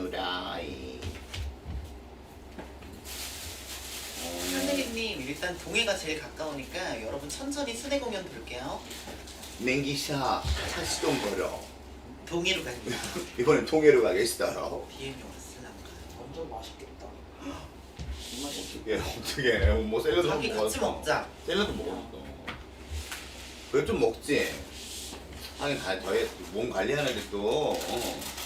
누라이. 어, 선생님 일단 동해가 제일 가까우니까 여러분 천천히 순회 공연 볼게요. 맹기샤 차시동 걸어. 동해로 갑니다. 이번엔 통해로 가겠어요. 비행기 왔을란가. 완전 맛있겠다. 어떻게 어떻게 뭐 샐러드 자기 먹었어. 같이 먹자. 샐러드 먹었어. 그래 좀 먹지. 하긴 다 저희 몸 관리하는데 또 어.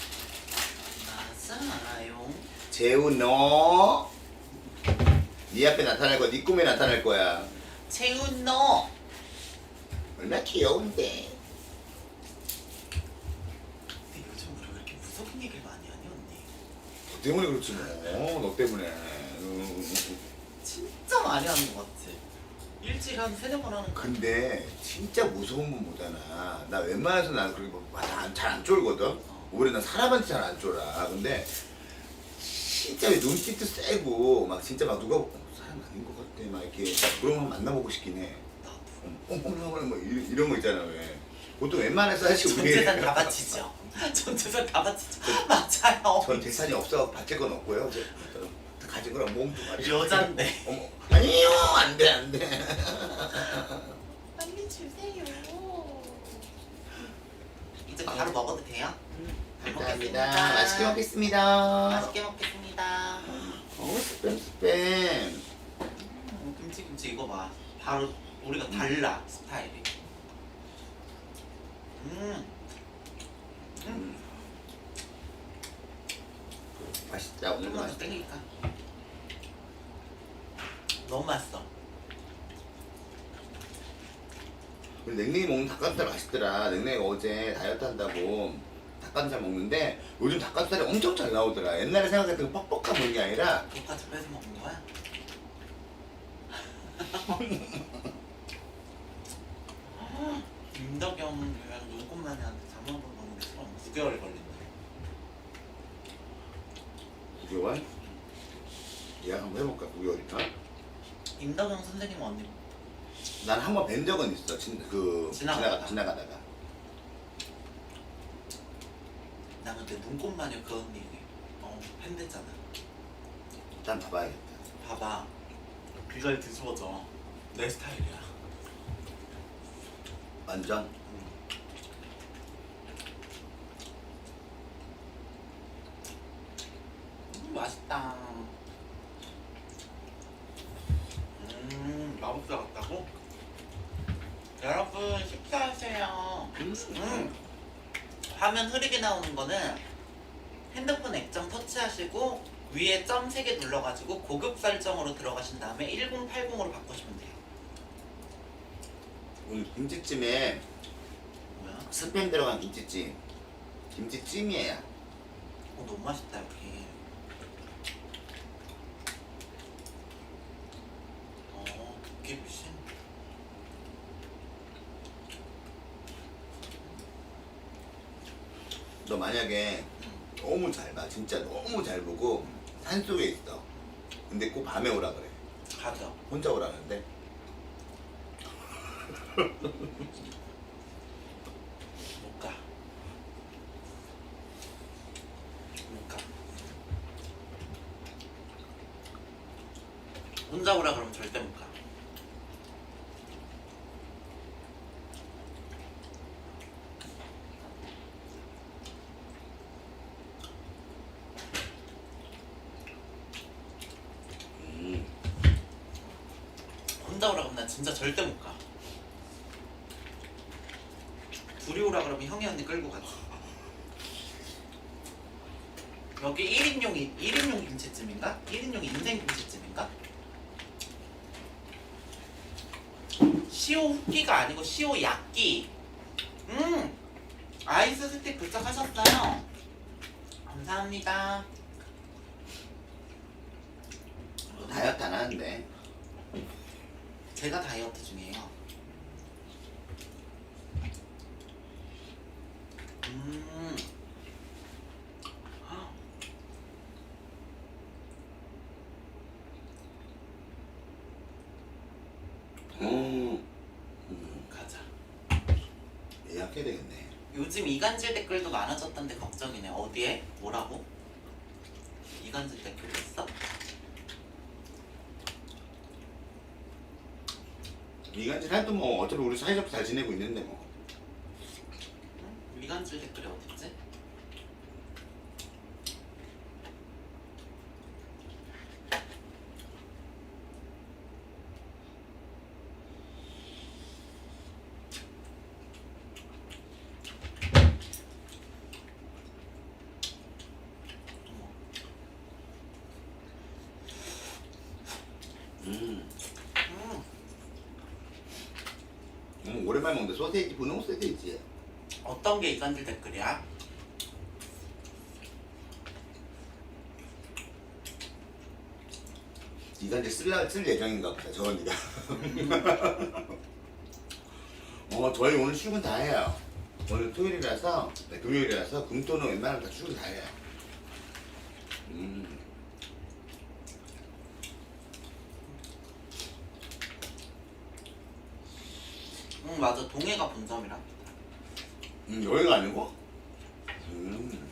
맞아요. 재우 너. 네 앞에 나타날 거야. 네 꿈에 나타날 거야. 채훈 너. 얼마나 귀여운데. 근데 요즘 우리 왜 이렇게 무서운 얘기를 많이 하니 언니? 너 때문에 그렇지 뭐. 너 때문에. 음. 진짜 많이 하는 것 같지. 일주일에 한 세네 번 하는 거. 근데 진짜 무서운 분 보잖아. 나 웬만해서 난 그렇게 잘안 쫄거든. 오히려 난 사람한테 잘 안 쫄아. 근데 진짜 왜 눈빛도 세고 막 진짜 막 누가 어, 사람 아닌 것 같아. 막 이렇게 그런 거 만나보고 싶긴 해. 뭐 이런, 이런 거 있잖아 왜. 보통 웬만해서 사실 전 우리 재산 다 바치죠. 전 재산 다 바치죠. 맞아요. 전 재산이 없어 바칠 건 없고요. 가진 거랑 몸도 말이야. 여잔데. 어머 아니요 안돼 안돼. 빨리 주세요. 이제 바로 먹어도 감사합니다. 먹겠습니다. 맛있게 먹겠습니다. 맛있게 먹겠습니다. 어 스팸 스팸. 음, 김치 김치 이거 봐. 바로 우리가 달라 스타일이. 음. 음. 맛있다 조금만 더 맛있다. 땡기니까. 너무 맛있어. 우리 냉랭이 먹는 닭가슴살 맛있더라. 냉랭이가 어제 다이어트 한다고 닭가슴살 먹는데 요즘 닭가슴살이 엄청 잘 나오더라. 옛날에 생각했던 그 뻑뻑한 먹는 게 아니라 돈까지 빼서 먹는 거야? 임덕영이랑 눈꽃마녀한테 잠 한번 먹는데 그럼 9개월 걸린다. 9개월? 예약 한번 해볼까? 9개월이나? 임덕영 선생님 언니 난한 번 뵌 적은 있어. 진, 그 지나가다가. 지나가, 지나가다가. 나 근데 눈꽃마녀 그 언니 어 팬됐잖아. 일단 봐봐야겠다. 봐봐 비주얼 뒤집어져 내 스타일이야. 완전 음, 맛있다. 음 마법사 같다고? 여러분 식사하세요. 음. 화면 흐리게 나오는 거는 핸드폰 액정 터치하시고 위에 점 3개 눌러가지고 고급 설정으로 들어가신 다음에 1080으로 바꾸시면 돼요. 오늘 김치찜에 뭐야? 스팸 들어간 김치찜. 김치찜이에요. 어, 너무 맛있다 여기. 어, 무슨? 너 만약에 너무 잘 봐. 진짜 너무 잘 보고 산 속에 있어. 근데 꼭 밤에 오라 그래. 가죠. 혼자 오라는데. 못 가. 못 가. 혼자 오라 그러면 절대 못 가. 음. 혼자 오라 그러면 나 진짜 절대 못 가. 둘이 오라 그러면 형이 언니 끌고 가지. 여기 1인용 1인용 1인용 인생 김치찜인가? 시오 후끼가 아니고 시오 약기. 음 아이스 스틱 도착하셨어요. 감사합니다. 너 다이어트 안 하는데. 제가 다이어트 중이에요. 음. 헉, 음. 음. 가자. 예약해야 되겠네. 요즘 이간질 댓글도 많아졌던데 걱정이네. 어디에? 뭐라고? 이간질 댓글 있어? 이간질 해도 뭐 어차피 우리 사이좋게 잘 지내고 있는데 뭐. 응? 이간질 댓글이 어딨지? 어머, 음. 음, 음, 오랜만에 먹는데 소세지 분홍 소세지. 어떤 게 이간질 댓글이야? 이간질 쓸라 쓸 예정인가 보다. 저건 네가. 어 저희 오늘 출근 다 해요. 오늘 토요일이라서 네, 금요일이라서 금토는 웬만하면 다 출근 다 해요. 음. 응 맞아 동해가 본점이라 음, 여기가 아니고? 음,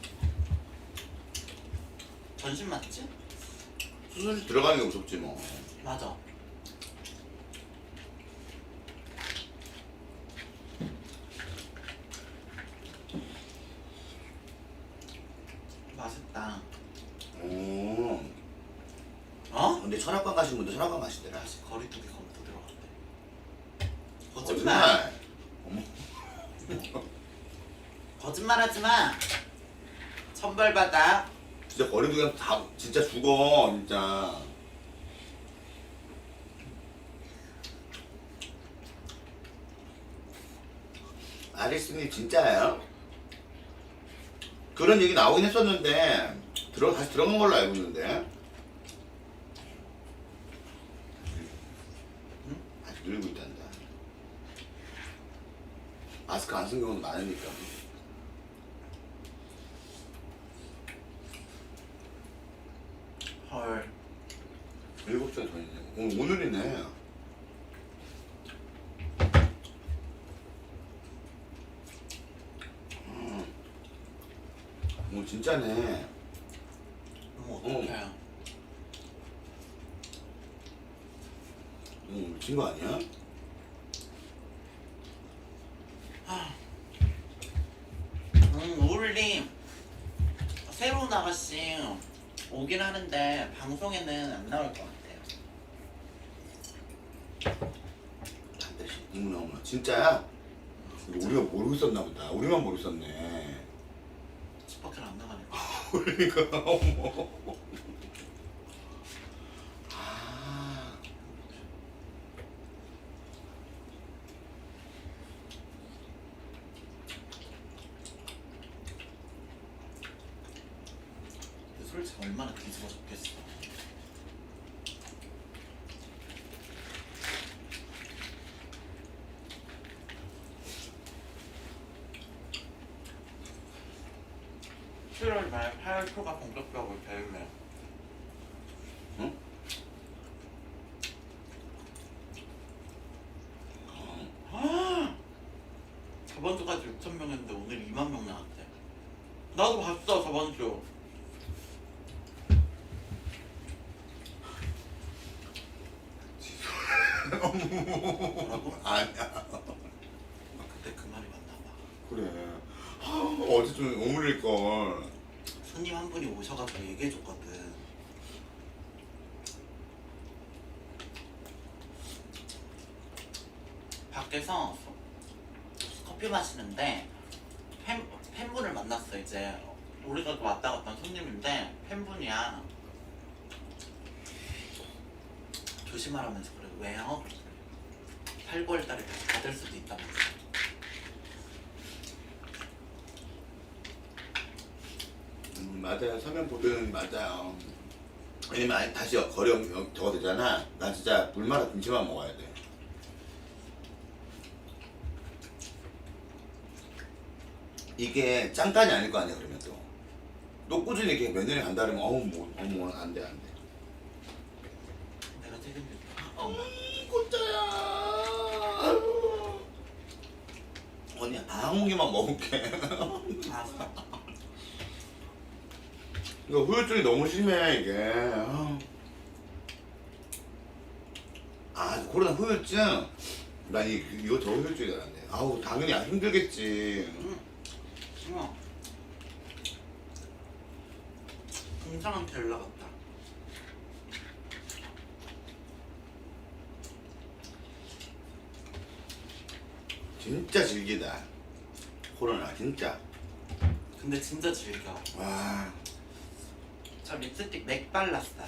전신 맞지? 수술실 들어가는 게 무섭지 뭐. 맞아 맛있다 오. 어? 근데 천학관 가신 분들 천학관 가시더라. 거리두기 검토 들어 거짓말 어머, 거짓말하지 마 천벌 받아 진짜 거리두기 다 진짜 죽어 진짜. 아리스님 진짜예요? 그런 얘기 나오긴 했었는데 들어 다시 들어간 걸로 알고 있는데. 응? 아직 늘고 있단다. 마스크 안 쓴 경우도 많으니까. 헐 일곱 시간 전이네. 오늘 오늘이네. 음. 오늘 진짜네. 어머 어떡해 오늘 미친 거 아니야? 음 우울님 새로운 아가씨 오긴 하는데 방송에는 안 나올 것 같아요 한 대씩. 어머나 어머나 진짜야? 이거 우리가 모르고 있었나 보다. 우리만 모르고 있었네. 집 밖을 안 나가니까 그러니까 어머. 아. 근데 솔직히 얼마나 뒤집어졌겠어 (7월) 말 8월 초가 본격적으로 되면 응? 저번 주까지 6천 명이었는데 오늘 2만 명 나왔대. 나도 봤어 저번 주. 뭐라고? 아니야. 그때 그 말이 맞나 봐. 그래. 아, 어제 좀 오물릴 걸. 손님 한 분이 오셔가지고 얘기해줬거든. 밖에서 커피 마시는데 팬, 팬분을 만났어 이제 우리가 왔다 갔던 손님인데 팬분이야 조심하라면서 그래 왜요? 8, 9월 달에 다시 받을 수도 있다면서 음, 맞아요. 서면 보드는 맞아요. 왜냐면 아니, 다시 영- 저거 되잖아. 난 진짜 물마다 김치만 먹어야 돼. 이게 짱간이 아닐 거 아니야 그러면 또. 또 꾸준히 이렇게 몇 년에 간다 그러면 어우 뭐 어머 안돼 안돼. 내가 책임질게 어머 꽃자야. 아유. 언니 아, 한 공기만 먹을게. 알았어 이거 후유증이 너무 심해 이게. 아, 아 코로나 후유증. 난 이, 이거 더 후유증이 나네. 아우 당연히 안 힘들겠지. 음. 우와. 공상한테 연락 왔다. 진짜 질기다. 코로나 진짜. 근데 진짜 즐겨. 와. 저 립스틱 맥 발랐어요.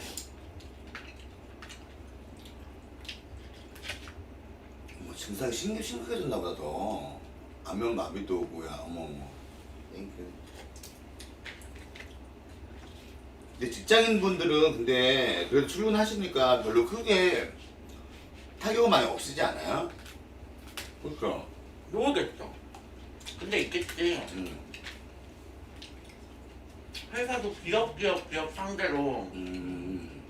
뭐 증상이 심각, 심각해졌나 보다 더 안면 마비도 오고야 어머 어머 땡큐 근데 직장인 분들은 근데 그래도 출근하시니까 별로 크게 타격은 많이 없으지 않아요? 그렇죠 모르겠어. 근데 있겠지. 음, 회사도 기업 기업 기업 상대로 음.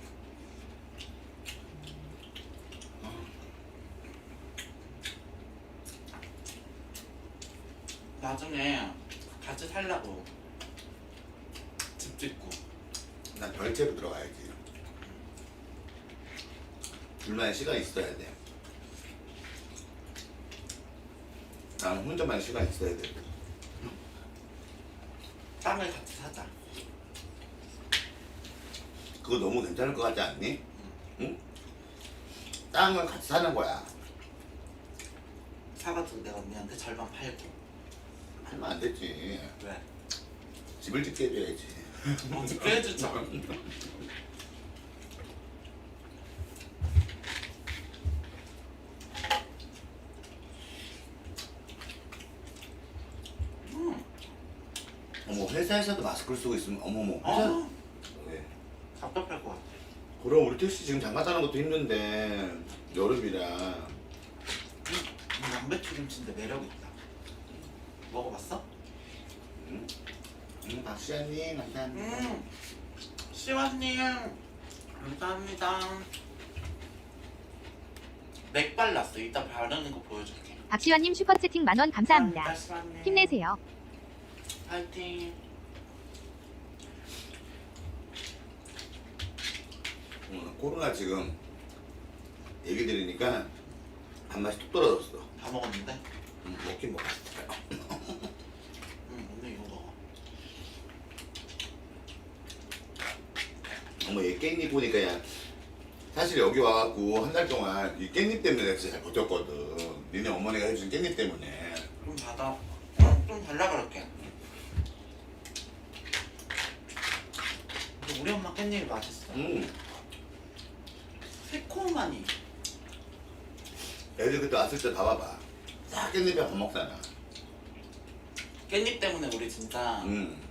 나중에 같이 살라고 집 짓고 난 별채로 들어가야지 둘만의 시간이 있어야 돼 나는 혼자만의 시간이 있어야 돼 땅을 같이 사자. 그거 너무 괜찮을 것 같지 않니? 응? 땅을 같이 사는 거야. 사가지고 내가 언니한테 절반 팔고. 하면 안 되지. 왜? 집을 짓게 해줘야지. 어떻게 해주자. 음, 어머 회사에서도 마스크를 쓰고 있으면 어머머 회사 아, 왜? 답답할 것 같아. 그럼 우리 택시 지금 장가 타는 것도 힘든데 여름이라 음, 양배추 김치인데 매력 있다. 먹어봤어? 응? 응 박시아님 감사합니다. 음, 시완님 감사합니다. 맥 발랐어. 이따 바르는 거 보여줄게. 박시환님 슈퍼 채팅 만원 감사합니다. 시완님. 힘내세요. 파이팅. 응, 코로나 지금 얘기 들으니까 밥맛이 뚝 떨어졌어. 다 먹었는데? 응, 먹긴 먹었어. 응, 오늘 이거 먹어. 어머 얘 깻잎 보니까 야 사실 여기 와갖고 한 달 동안 이 깻잎 때문에 내가 진짜 잘 버텼거든 니네 어머니가 해준 깻잎 때문에 좀 받아. 어, 좀 달라 그럴게. 근데 우리 엄마 깻잎이 맛있어. 음 새콤하니. 애들 그때 왔을 때 봐봐봐 싹 깻잎에 밥 먹잖아 깻잎 때문에 우리 진짜 음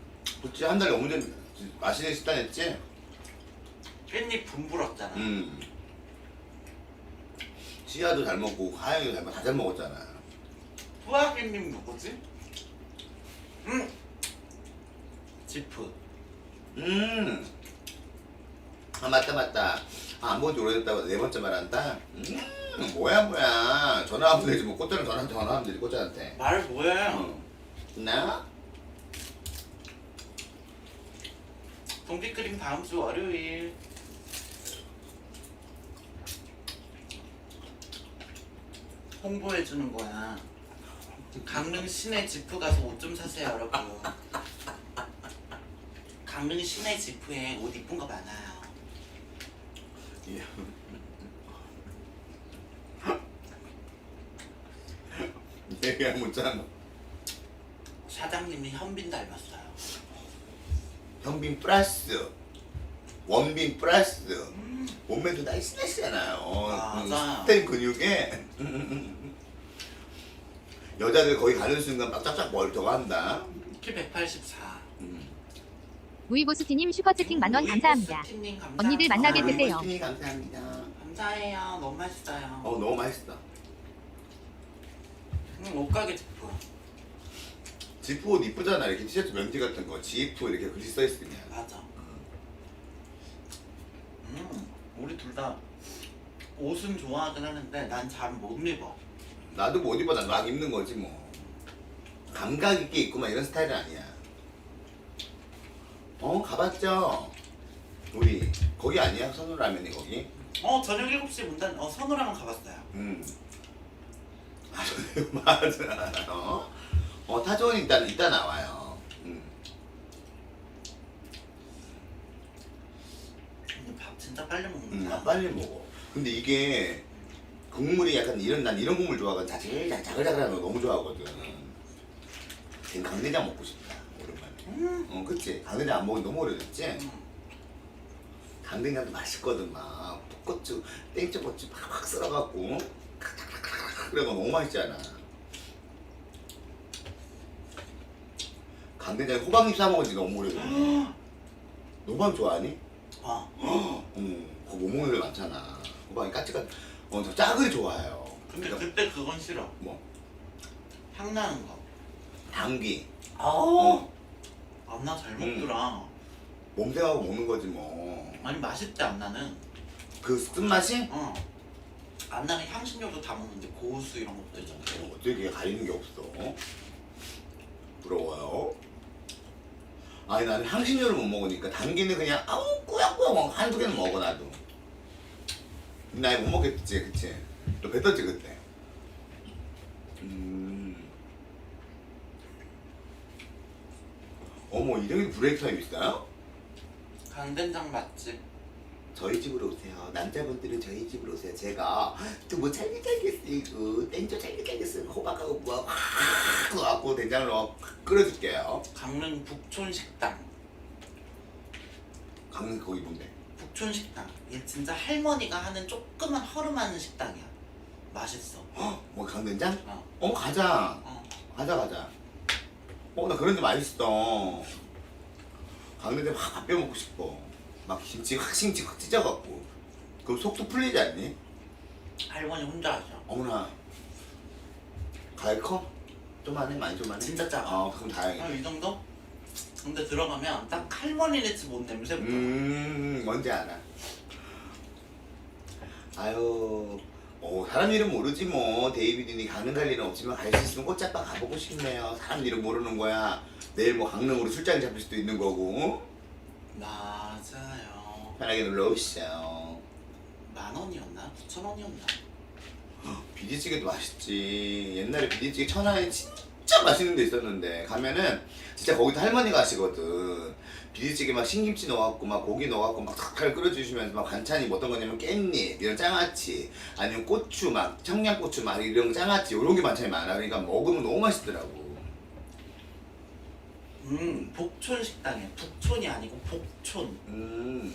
그치 한 달에 오면 맛있는 식단 했지? 깻잎 분불었잖아. 음 치아도 잘 먹고 하영이도 잘 먹고 다 잘 먹었잖아 후아 깻잎 누구지? 음. 지프. 음. 아 맞다 맞다. 아, 안 본지 오래됐다고 네 번째 말한다. 음 뭐야 뭐야. 전화하면 되지 뭐 꽃자는 전화 전화하면 되지 꽃자한테. 말 뭐해? 어. 나? 동기크림 다음 주 월요일. 홍보해 주는 거야. 강릉 시내 지프 가서 옷 좀 사세요, 여러분. 강릉 시내 지프에 옷 이쁜 거 많아요. 예. 얘기할 못잖아. 사장님이 현빈 닮았어요. 현빈 플러스 원빈 플러스 몸매도 날씬하시잖아요. 맞아. 스텐 근육에 여자들 거기 가는 순간 막 쫙쫙 멀쩡한다. 키 184. 음. 우이보스티님 슈퍼채팅 만원 감사합니다. 감사합니다. 언니들 만나게 아, 되세요. 스티니 감사합니다. 감사해요. 너무 맛있어요. 어 너무 맛있다. 응, 옷가게 지프. 지프 옷 이쁘잖아 이렇게 티셔츠 면티 같은 거 지프 이렇게 글씨 써 있으면 맞아. 음, 우리 둘 다 옷은 좋아하긴 하는데 난 잘 못 입어. 나도 못 입어 난막 입는 거지 뭐 감각 있게 입고 막 이런 스타일은 아니야 어 가봤죠. 우리 거기 아니야 선우 라면이 거기? 어 저녁 7시 문단 어 선우라면 가봤어요. 음. 아, 맞아. 어? 어, 타조는 이따, 이따 나와요. 음. 근데 밥 진짜 빨리 음, 먹는다. 아, 빨리 먹어. 근데 이게 국물이 약간 이런, 난 이런 국물 좋아하거든. 자질, 자글자글한 거 너무 좋아하거든. 지금 강된장 먹고 싶다. 오랜만에. 음. 어, 그치? 강된장 안 먹은 지 너무 오래됐지? 음. 강된장도 맛있거든, 막. 풋고추, 땡초고추 팍팍 썰어갖고. 그래, 너무 맛있잖아. 강된장에 호박잎 싸먹은 지 너무 오래됐어. 너 호박 좋아하니? 어. 응, 그거 못 먹는 애 많잖아. 호박이 까치까, 어, 저 짝을 좋아해요. 근데 그러니까 그때 그건 싫어. 뭐, 향 나는 거. 당귀. 어. 안나 잘 음. 먹더라. 몸생하고 먹는 거지 뭐. 아니 맛있대 안나는. 그 쓴맛이? 어. 안나는 향신료도 다 먹는데 고수 이런 것도 있잖아. 어, 어떻게 가리는 게 없어? 부러워요. 아니 나는 향신료를 못 먹으니까 당귀는 그냥 아우 꾸역꾸역 먹 한두 개는 먹어 나도. 나이 못 먹겠지, 그치? 너 뱉었지 그때. 음. 어머 이름이 브레이크 타임 있어요? 강된장 맛집. 저희 집으로 오세요. 남자분들은 저희 집으로 오세요. 제가 또뭐 찰기찰기 쓰고 땡초 찰기찰기 쓰고 호박하고 뭐확 넣어갖고 된장을 넣어 끓여줄게요. 강릉 북촌 식당. 강릉 거기 뭔데? 북촌 식당. 이게 진짜 할머니가 하는 조그만 허름한 식당이야. 맛있어. 헉, 뭐 강된장? 어. 어 가자. 어. 가자 가자. 어 나 그런 데 맛있어. 강된장 확 밥벼 먹고 싶어. 막 김치 확 심치 확 찢어갖고. 그럼 속도 풀리지 않니? 할머니 혼자 하셔. 어머나. 가을 커? 좀 안해? 많이 좀 안해? 진짜 작아. 아 그럼 다행이다. 아, 이 정도? 근데 들어가면 딱 할머니네 집 온 냄새부터. 음, 뭔지 알아. 아유, 어, 사람 이름 모르지 뭐. 데이비드니 가는 갈 일은 없지만 갈 수 있으면 꽃잡바 가보고 싶네요. 사람 이름 모르는 거야. 내일 뭐 강릉으로 출장 잡힐 수도 있는 거고. 맞아요. 편하게 놀러 오시죠. 만 원이었나? 구천 원이었나? 비지찌개도 맛있지. 옛날에 비지찌개 천안에 진짜 맛있는 데 있었는데 가면은 진짜 거기도 할머니가 하시거든. 비지찌개 막 신김치 넣어갖고 막 고기 넣어갖고 막 탁탁 끓여주시면서 막 반찬이 뭐 어떤 거냐면 깻잎 이런 장아찌 아니면 고추 막 청양고추 막 이런 장아찌 이런 게 반찬이 많아. 그러니까 먹으면 너무 맛있더라고. 음, 복촌 식당이야. 북촌이 아니고 복촌. 음,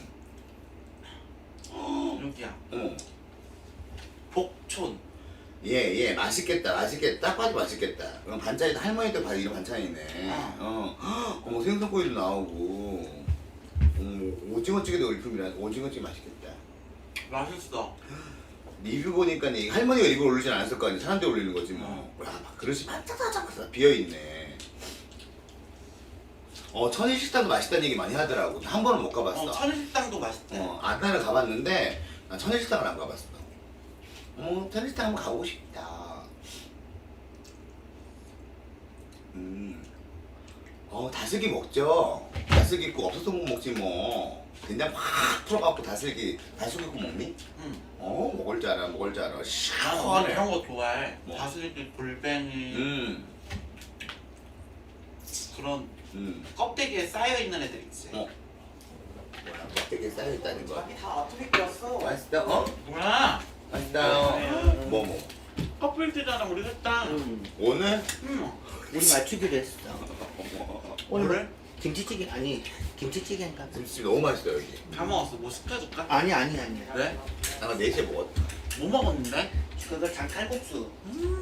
여기야. 어, 복촌. 예, 예, 맛있겠다, 맛있겠다. 딱 봐도 맛있겠다. 그럼 반찬이 할머니도 봐도 이런 반찬이네. 어, 어머 생선구이도 나오고, 어머 오징어찌개도 일품이라 오징어찌개 맛있겠다. 맛있어. 리뷰 보니까 이 할머니가 리뷰 올리진 않았을 거 아니야. 사람들이 올리는 거지 뭐. 야, 막 그릇이 반짝반짝 비어 있네. 어, 천일식당도 맛있다는 얘기 많이 하더라고. 한 번은 못 가봤어. 어, 천일식당도 맛있대. 어, 안나는 가봤는데 난 천일식당을 안 가봤어. 어, 천일식당 한번 가보고 싶다. 음, 어 다슬기 먹죠. 다슬기 국 없어서 못 먹지 뭐. 된장 확 풀어갖고 다슬기 다슬기 국 먹니? 응. 어 먹을 줄 알아, 먹을 줄 알아. 나 시원해. 이런 거 좋아해. 뭐? 다슬기, 골뱅이 음, 그런 음. 껍데기에 쌓여 있는 애들 있지. 어. 뭐야, 껍데기에 쌓여 있다는 거야. 자기 다 아프게 꼈어. 맛있다. 어? 뭐야? 맛있다. 음. 뭐 뭐. 커플티잖아 우리 식당. 응. 오늘 응. 우리 맞추기로 했어. 오늘 그래? 김치찌개 아니 김치찌개인가? 김치 너무 맛있어 여기. 다 먹었어. 뭐 시켜줄까? 아니 아니 아니. 왜? 아까 4시에 먹었다. 뭐 먹었는데? 그거 장칼국수. 음.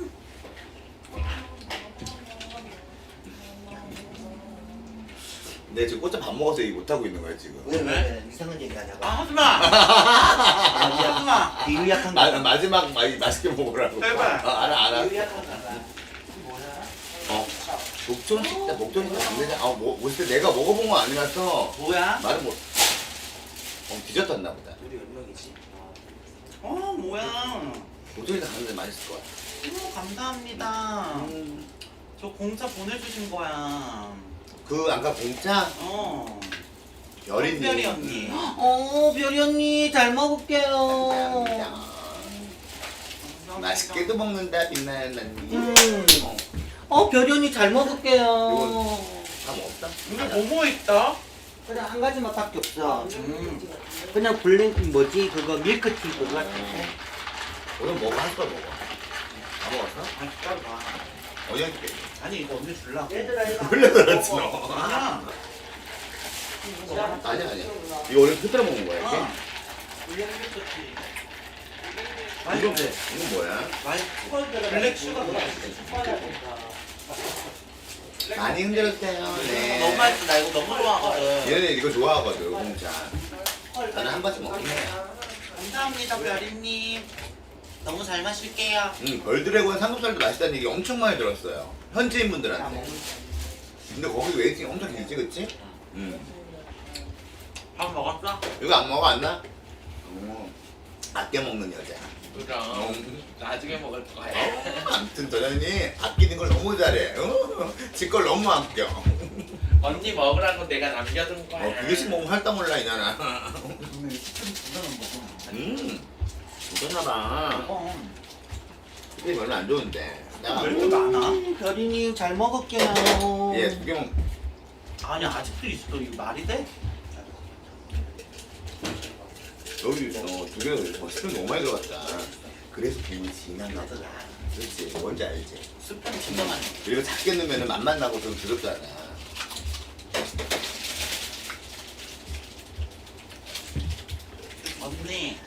근데 지금 꽃차 밥 먹어서 얘기 못 하고 있는 거야 지금. 왜 왜 왜? 이상한 얘기 하냐고. 아 하지 마. 하지 마. 비유 약한 마, 거. 마지막 마, 맛있게 먹으라고. 제발. 어, 알아 알아. 비유 약한가 봐. 뭐야? 어. 목전 식당 목전 식당 안 되냐? 아 뭐, 뭐 내가 먹어본 거 아니라서 뭐야? 말을 못. 어 뒤졌었나 보다. 우리 몇 명이지? 어 뭐야? 목전 식당 가는데 맛있을 것 같아. 너무 감사합니다. 음. 저 공짜 보내주신 거야. 그 아까 공짜 어. 별이니. 별이 언니. 어 별이 언니 잘 먹을게요. 맛있게도 먹는다 빛나는 언니. 음. 어, 어 별이 언니 잘 먹을게요. 다 먹었다. 근데 뭐뭐 있다? 그냥 한 가지만 밖에 없어. 음. 그냥 블랙 뭐지 그거 밀크티 그거 같은데. 오늘 먹어 한숟 먹어. 다 먹었어? 아니 기다려봐. 어디 할게. 아니 이거 언니 줄라고. 원래 그렇지 너. 아니야. 아니야 아니야. 이거 원래 끝으로 먹는 거야 어. 이게? 맛있어. 이거 이거 뭐야? 맛있어. 블랙 슈가 많이 흔들었어요. 네. 너무 맛있어. 나 이거 너무 좋아하거든. 얘네 이거 좋아하거든 공짜. 나는 한 번씩 먹긴 해. 감사합니다 별이님. 너무 잘 마실게요. 응, 벌드래곤 삼겹살도 맛있다는 얘기 엄청 많이 들었어요. 현지인 분들한테. 근데 거기 웨이팅 엄청 길지, 그치? 응. 밥 먹었어? 이거 안 먹어, 안 나? 어, 아껴 먹는 여자. 그럼 음. 나중에 먹을 거야. 어, 아무튼 저년이 아끼는 걸 너무 잘해. 어, 지걸 너무 아껴. 언니 먹으라고 내가 남겨둔 거야. 어, 두 개씩 먹으면 할당. 오늘 두 개는 먹어. 음, 좋겠나봐. 먹어. 이게 별로 안 좋은데. 야, 왜 이렇게 많아? 별이님 잘 먹을게요. 얘 두 개만 아니 아직도 있어. 이거 말이 돼? 여기 있어. 두 개가 어, 스푼 너무 많이 들어갔다. 그래서 국물이 진한가 보다. 그렇지. 뭔지 알지? 진짜 많이. 그리고 작게 넣으면 맛만 나고 좀 두렵잖아. 언니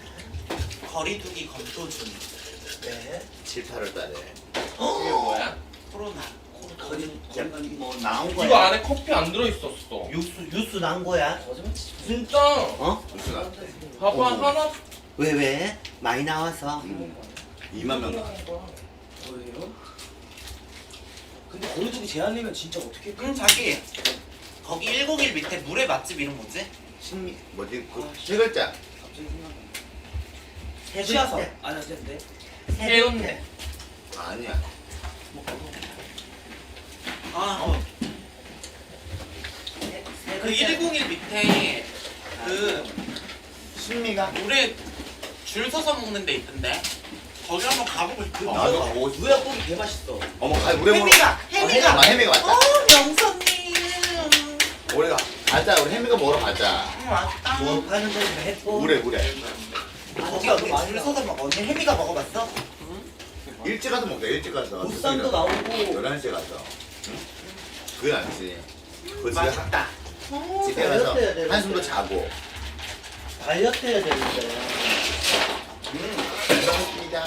거리두기 검토 중. 네. 7, 8월 달에. 이게 뭐야? 코로나. 거기 약간 뭐 나온 거야. 이거 안에 커피 안 들어있었어. 육수 육수 난 거야. 진짜? 어? 무슨 나? 봐봐 하나 왜 왜? 많이 나와서. 음. 2만 명. 뭐예요? 근데 거리두기 제한이면 진짜 어떻게 응 자기. 거기 101 밑에 물의 맛집 이름 뭐지? 신미 뭐지? 그세 글자. 갑자기 생각나 글자. 안 하셨는데 해운대. 아니야. 아, 어. 그 101 밑에 그 신미가? 물에 줄 서서 먹는 데 있던데. 거기 한번 가보고 싶어. 나도 가보고 싶어. 우야고기 개 맛있어 어머, 가 우리 뭐? 혜미가, 아, 혜미가. 아, 혜미가 어, 맞다. 명선님. 우리가 가자. 우리 혜미가 먹으러 가자. 응, 맛있다. 뭐 파는 데서 했고. 물에 물에. 거기 언니 줄 서서 먹어. 언니 혜미가 먹어봤어? 일찍 가서 먹자. 일찍 가서. 보쌈도 나오고 11시에 가서. 응? 그게 낫지. 그 집에, 가- 맛있다. 집에 가서 다이어트 해야 되는데. 한숨도 자고. 다이어트 해야 되는데. 잘 먹었습니다.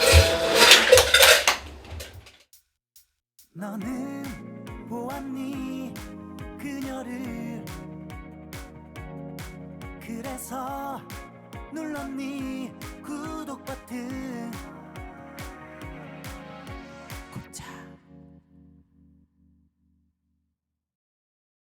너는 보았니 그녀를 그래서 눌렀니